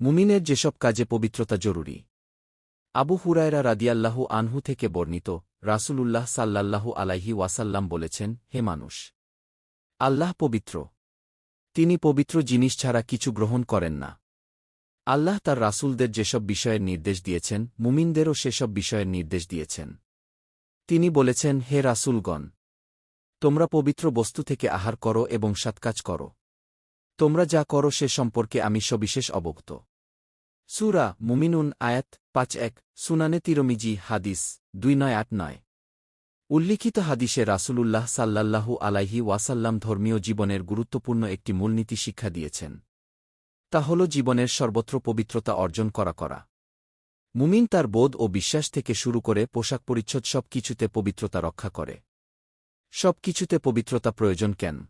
মুমিনের যেসব কাজে পবিত্রতা জরুরি। আবু হুরায়রা রাদিয়াল্লাহু আনহু থেকে বর্ণিত রাসূলুল্লাহ সাল্লাল্লাহু আলাইহি ওয়াসাল্লাম বলেছেন, হে মানুষ, আল্লাহ পবিত্র। তিনি পবিত্র জিনিস ছাড়া কিছু গ্রহণ করেন না। আল্লাহ তার রাসূলদের যেসব বিষয়ের নির্দেশ দিয়েছেন, মুমিনদেরও সেসব বিষয়ের নির্দেশ দিয়েছেন। তিনি বলেছেন, হে রাসূলগণ, তোমরা পবিত্র বস্তু থেকে আহার করো এবং সৎকাজ করো। তোমরা যা করো সে সম্পর্কে আমি সবিশেষ অবগত। সুরা মুমিনুন আয়াত পাঁচ এক, সুনানে তিরমিজি হাদিস দুই নয় আট নয়। উল্লিখিত হাদিসে রাসূলুল্লাহ সাল্লাল্লাহু আলাইহি ওয়াসাল্লাম ধর্মীয় জীবনের গুরুত্বপূর্ণ একটি মূলনীতি শিক্ষা দিয়েছেন। তা হল জীবনের সর্বত্র পবিত্রতা অর্জন করা করা। মুমিন তার বোধ ও বিশ্বাস থেকে শুরু করে পোশাক পরিচ্ছদ সব কিছুতে পবিত্রতা রক্ষা করে। সব কিছুতে পবিত্রতা প্রয়োজন কেন?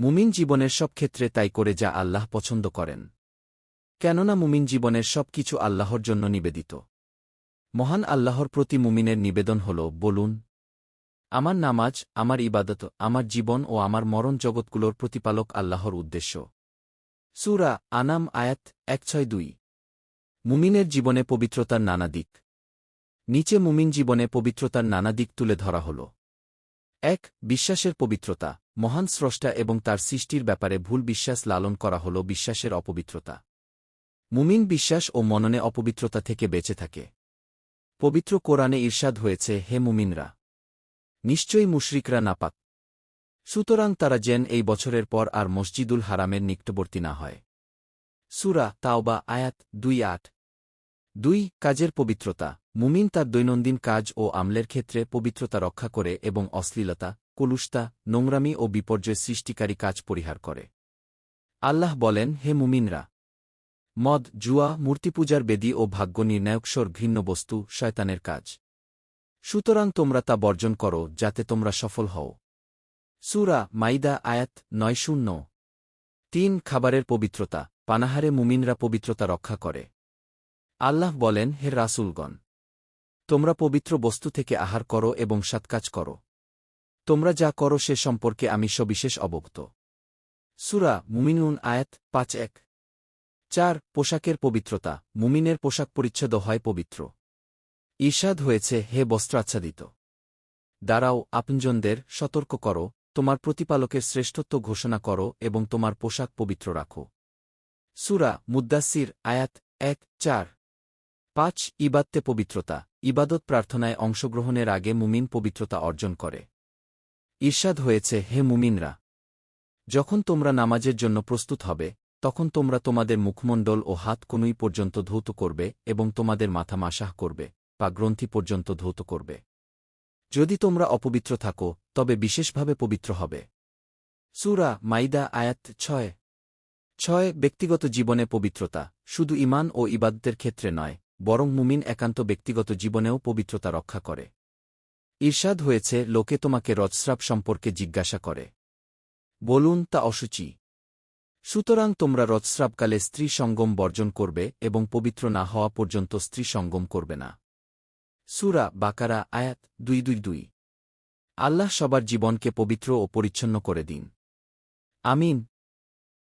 মুমিন জীবনের সব ক্ষেত্রে তাই করে যা আল্লাহ পছন্দ করেন। কেননা মুমিন জীবনের সব কিছু আল্লাহর জন্য নিবেদিত। মহান আল্লাহর প্রতি মুমিনের নিবেদন হল, বলুন, আমার নামাজ, আমার ইবাদত, আমার জীবন ও আমার মরণ জগৎগুলোর প্রতিপালক আল্লাহর উদ্দেশ্য। সুরা আনাম আয়াত এক ছয় দুই। মুমিনের জীবনে পবিত্রতার নানা দিক। নিচে মুমিন জীবনে পবিত্রতার নানা দিক তুলে ধরা হল। এক, বিশ্বাসের পবিত্রতা। মহান স্রষ্টা এবং তার সৃষ্টির ব্যাপারে ভুল বিশ্বাস লালন করা হল, বিশ্বাসের অপবিত্রতা। মুমিন বিশ্বাস ও মননে অপবিত্রতা থেকে বেঁচে থাকে। পবিত্র কোরআনে ঈর্ষাদ হয়েছে, হে মুমিনরা। নিশ্চয়ই মুশরিকরা নাপাক। সুতরাং তারা যেন এই বছরের পর আর মসজিদুল হারামের নিকটবর্তী না হয়। সুরা তাওবা, আয়াত দুই আট। দুই, কাজের পবিত্রতা। মুমিন তার দৈনন্দিন কাজ ও আমলের ক্ষেত্রে পবিত্রতা রক্ষা করে এবং অশ্লীলতা, কলুষতা, নোংরামি ও বিপর্যয় সৃষ্টিকারী কাজ পরিহার করে। আল্লাহ বলেন, হে মুমিনরা মদ, জুয়া, মূর্তিপূজার বেদী ও ভাগ্য নির্ণায়কস্বর ঘৃণ্য বস্তু, শয়তানের কাজ। সুতরাং তোমরা তা বর্জন করো, যাতে তোমরা সফল হও। সুরা মাইদা, আয়াত নয় শূন্য। তিন, খাবারের পবিত্রতা, পানাহারে মুমিনরা পবিত্রতা রক্ষা করে। আল্লাহ বলেন, হে রাসুলগণ, তোমরা পবিত্র বস্তু থেকে আহার করো এবং সৎকাজ করো। তোমরা যা করো সে সম্পর্কে আমি সবিশেষ অবগত। সুরা মুমিনুন, আয়াত পাঁচ এক। চার, পোশাকের পবিত্রতা, মুমিনের পোশাক পরিচ্ছদ হয় পবিত্র। ঈর্ষাদ হয়েছে, হে বস্ত্রাচ্ছাদিত দাঁড়াও, আপনজনদের সতর্ক করো, তোমার প্রতিপালকের শ্রেষ্ঠত্ব ঘোষণা করো এবং তোমার পোশাক পবিত্র রাখো। সুরা মুদ্দাসির আয়াত এক, চার। পাঁচ, ইবাদতে পবিত্রতা, ইবাদত প্রার্থনায় অংশগ্রহণের আগে মুমিন পবিত্রতা অর্জন করে। ঈর্ষাদ হয়েছে, হে মুমিনরা। যখন তোমরা নামাজের জন্য প্রস্তুত হবে তখন তোমরা তোমাদের মুখমণ্ডল ও হাত কনুই পর্যন্ত ধৌত করবে এবং তোমাদের মাথা মাসাহ করবে, বা গ্রন্থি পর্যন্ত ধৌত করবে। যদি তোমরা অপবিত্র থাকো, তবে বিশেষভাবে পবিত্র হবে। সুরা মাইদা আয়াত ছয়। ছয়, ব্যক্তিগত জীবনে পবিত্রতা, শুধু ইমান ও ইবাদতের ক্ষেত্রে নয়, বরং মুমিন একান্ত ব্যক্তিগত জীবনেও পবিত্রতা রক্ষা করে। ঈর্ষাদ হয়েছে, লোকে তোমাকে রজস্রাব সম্পর্কে জিজ্ঞাসা করে। বলুন তা অসুচি। সুতরাং তোমরা রথস্রাবকালে স্ত্রী সঙ্গম বর্জন করবে এবং পবিত্র না হওয়া পর্যন্ত স্ত্রী সঙ্গম করবে না। সুরা বাকারা, আয়াত দুই দুই দুই। আল্লাহ সবার জীবনকে পবিত্র ও পরিচ্ছন্ন করে দিন। আমিন।